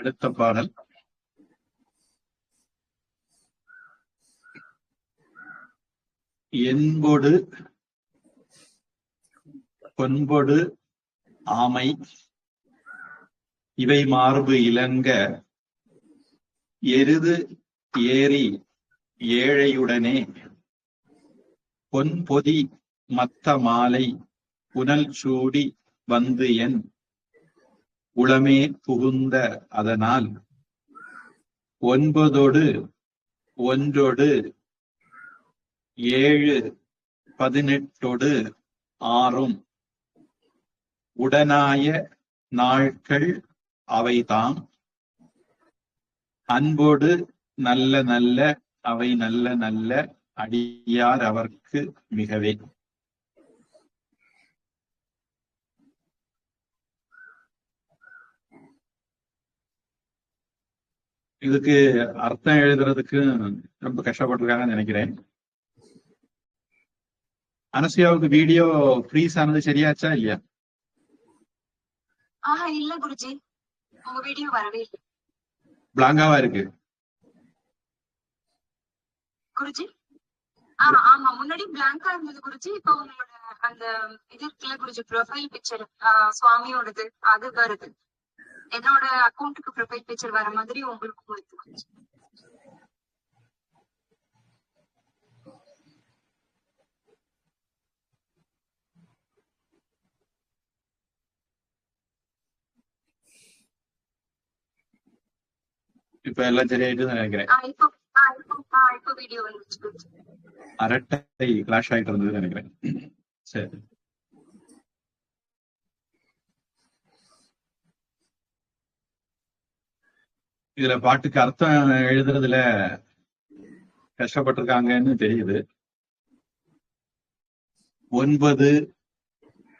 அடுத்த பாடல். என்பொடு பொன்பொடு ஆமை இவை மார்பு இலங்க எருது ஏறி ஏழையுடனே பொன்பொதி மத்த மாலை புனல் சூடி வந்து என் உளமே புகுந்த அதனால் ஒன்பதோடு ஒன்றோடு ஏழு பதினெட்டோடு ஆறும். உடனாய நாட்கள் அவைதாம். அன்போடு நல்ல நல்ல அவை நல்ல நல்ல அடியார் அவர்க்கு மிகவே. இதுக்கு அர்த்தம் எழுதுறதுக்கு ரொம்ப கஷ்டப்பட்டிருக்காங்கன்னு நினைக்கிறேன். அனசுயாவுக்கு வீடியோ ஃப்ரீஸ் ஆனது சரியாச்சா இல்லையா? ஆஹா இல்ல குருஜி. உங்க வீடியோ வரவே இல்லை. பிளாங்காவா இருக்கு? குருஜி? ஆ ஆமா. முன்னாடி பிளாங்கா இருந்தது குருஜி. இப்ப உங்களோட அந்த இது இருக்குல்ல குருஜி ப்ரொஃபைல் பிக்சர் சுவாமியோடது அது வருது. என்னோட அக்கௌண்ட்டுக்கு ப்ரொஃபைல் பிக்சர் வர மாதிரி உங்களுக்கும் வருது குருஜி இப்ப எல்லாம் சரியாயிட்டு நினைக்கிறேன். ஆ இப்போ ஆ இப்போ ஆ இப்போ வீடியோ வந்துச்சு. குருஜி அரட்டை கிளாஷ் ஆயிட்டு இருந்தது நினைக்கிறேன். சரி. இதுல பாட்டுக்கு அர்த்தம் எழுதுறதுல கஷ்டப்பட்டிருக்காங்கன்னு தெரியுது. ஒன்பது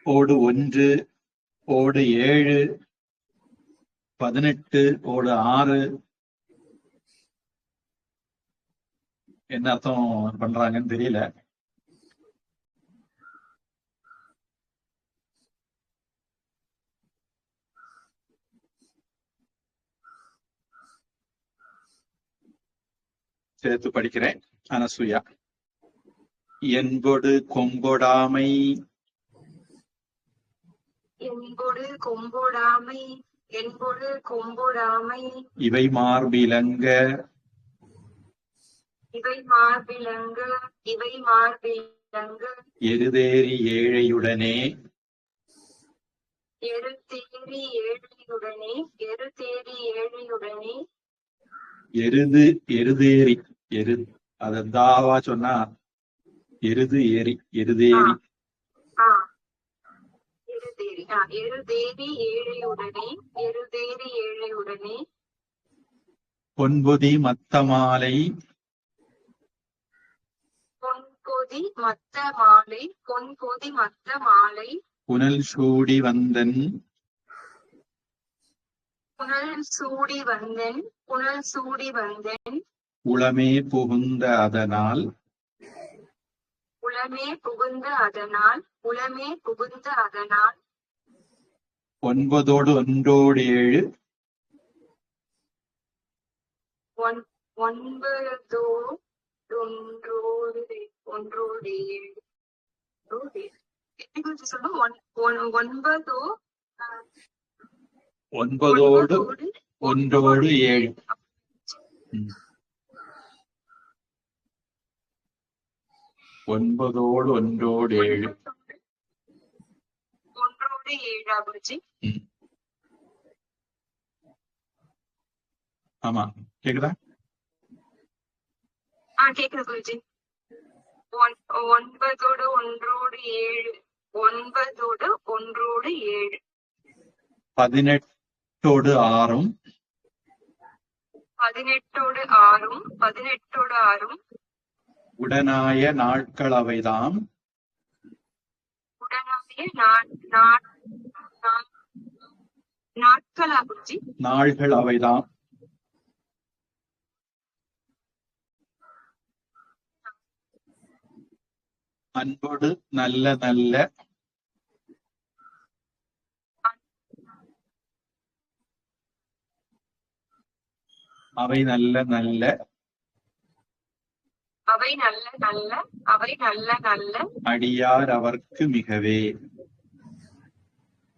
ஓடு ஒன்று ஓடு ஏழு பதினெட்டு ஓடு ஆறு. என்ன அர்த்தம் பண்றாங்கன்னு தெரியல. சேர்த்து படிக்கிறேன். அனசூயா என்பொடு கொம்பொடாமை. என்போடு கொம்போடாமை என்போடு கொம்போடாமை. இவை மார்பிலங்க. இவை மார்பிலங்கு இவை மார்பிலங்கு. எருதேறி ஏழையுடனே. எரு தேறி ஏழையுடனே எரு தேறி ஏழையுடனே. எருது எருதேறி எரு அத தாவா சொன்னா எருது ஏறி எருதேறி ஆ. எரு தேறி ஆ எரு தேறி ஏழையுடனே எரு தேறி ஏழையுடனே பொன்பொதி மத்த மாலை பொன்கொதி மத்த மாலை பொன்கொதி மத்த மாலை புனல் சூடி வந்தன். புனல் சூடி வந்தேன் புனல் சூடி வந்தேன். உளமே புகுந்த அதனால். உளமே புகுந்த அதனால் உளமே புகுந்த அதனால். ஒன்பதோடு ஒன்றோடு ஏழு. ஒன் ஒன்பதோ ஒன்றோடு ஒன்றோடு ஏழு. ஒன்பதோ ஒன்பதோடு ஒன்றோடு ஏழு. ஒன்பதோடு ஒன்றோடு ஏழு. ஒன்றோடு ஏழா குருஜி. ஆமா கேக்குதா? ஆ கேக்குது குருஜி. ஒன்- ஒன்பதோடு ஒன்றோடு ஏழு. ஒன்பதோடு ஒன்றோடு ஏழு. பதினெட்டோடு ஆறும் பதினெட்டோடு ஆறும் பதினெட்டோடு ஆறும். உடனாய நாட்கள் அவைதாம். நா- நாட்களா நாள்கள் அவைதாம். அன்போடு நல்ல நல்ல அவை நல்ல நல்ல. அவை நல்ல நல்ல அவை நல்ல நல்ல. அடியார் அவர்க்கு மிகவே.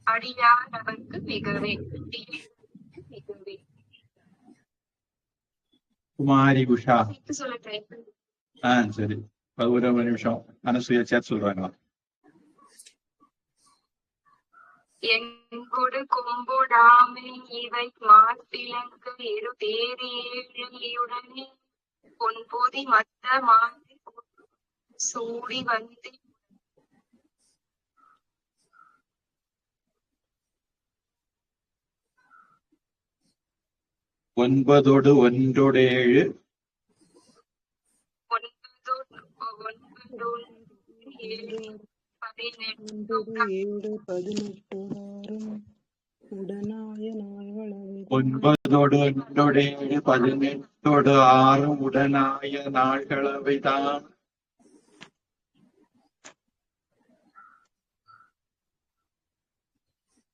அடியார் அவர்க்கு மிகவே. குமாரி உஷா. இப்ப சொல்ல ட்ரை பண்ணு. ஆ சரி. ஒரு நிமிஷம். அனசூயா சேர்த்து சொல்றாங்களா? எங்கொடு கொம்பொடாமை இவை மாட்டிலங்கு இரு தேரி ஏழையுடனே பொன்பொதி மத்த மாறி சூடி வந்து ஒன்பதோடு ஒன்றோடேழு. ஒன்பது ஒன்பது ஏழு பதினெட்டு ஏழு பதினெட்டோடாரும் உடனாய நாள்களவை ஒன்பதோடு ஒன்றோடேழு பதினெட்டோடு ஆறு உடனாய நாள்களவைதான்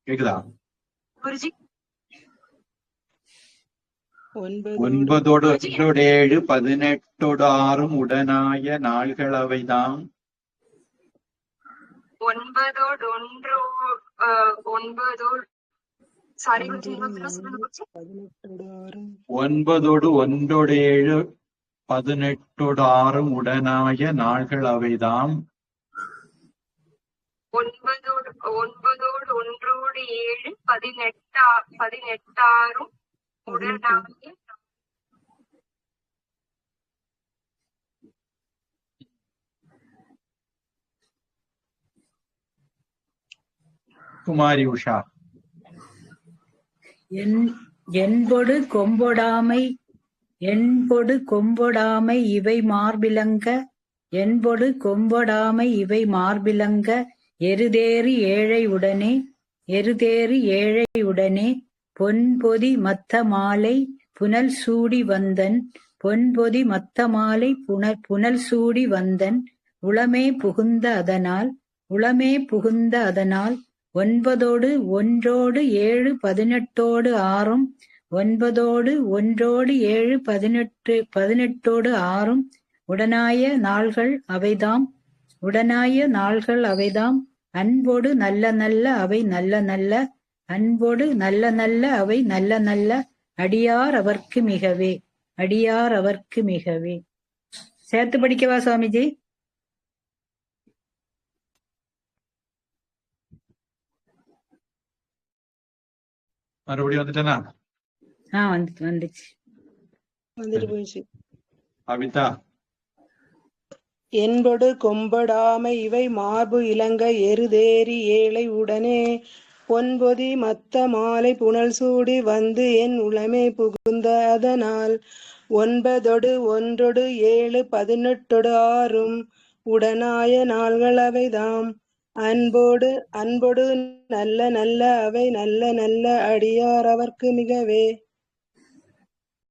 கேக்குதா குருஜி ஒன்பது ஒன்பதோடு ஒன்றோடேழு பதினெட்டோடு ஆறும் உடனாய நாள்களவைதான் ஒன்பதோடு ஒன்றோ அஹ், ஒன்பதோடு சாரி ஒன்பதோடு ஒன்றோடேழு பதினெட்டோடு ஆறும் உடனாய நாள்கள் அவைதாம். ஒன்பதோடு ஒன்பதோடு ஒன்றோடு ஏழு பதினெட்டா பதினெட்டாரும் உடனாகிய குமாரி உஷா. என் என்பொடு கொம்பொடாமை என்பொடு கொம்பொடாமை இவை மார்பிலங்க என்பொடு கொம்பொடாமை இவை மார்பிலங்க எருதேறி ஏழை உடனே எருதேறி ஏழை உடனே பொன்பொதி மத்த மாலை புனல் சூடி வந்தன் பொன்பொதி மத்த மாலை புனல் புனல் சூடி வந்தன் உளமே புகுந்த அதனால் உளமே புகுந்த அதனால் ஒன்பதோடு ஒன்றோடு ஏழு பதினெட்டோடு ஆறும் ஒன்பதோடு ஒன்றோடு ஏழு பதினெட்டு பதினெட்டோடு ஆறும் உடனாய நாள்கள் அவைதாம் உடனாய நாள்கள் அவைதாம் அன்போடு நல்ல நல்ல அவை நல்ல நல்ல அன்போடு நல்ல நல்ல அவை நல்ல நல்ல அடியார் அவர்க்கு மிகவே அடியார் அவர்க்கு மிகவே. சேர்த்து படிக்கவா சுவாமிஜி? மறுபடியும் வந்துட்டேனா? ஆ வந்து வந்துச்சு. வந்துட்டு போயிடுச்சு. அபிதா என்பொடு கொம்படாமை இவை மார்பு இலங்க எருதேறி ஏழை உடனே பொன்பொதி மத்த மாலை புனல் சூடி வந்து என் உளமே புகுந்த அதனால் ஒன்பதொடு ஒன்றொடு ஏழு பதினெட்டொடு ஆறும் உடனாய நாள்கள் அவைதாம். அன்போடு அன்பொடு நல்ல நல்ல அவை நல்ல நல்ல அடியார் அவர்க்கு மிகவே.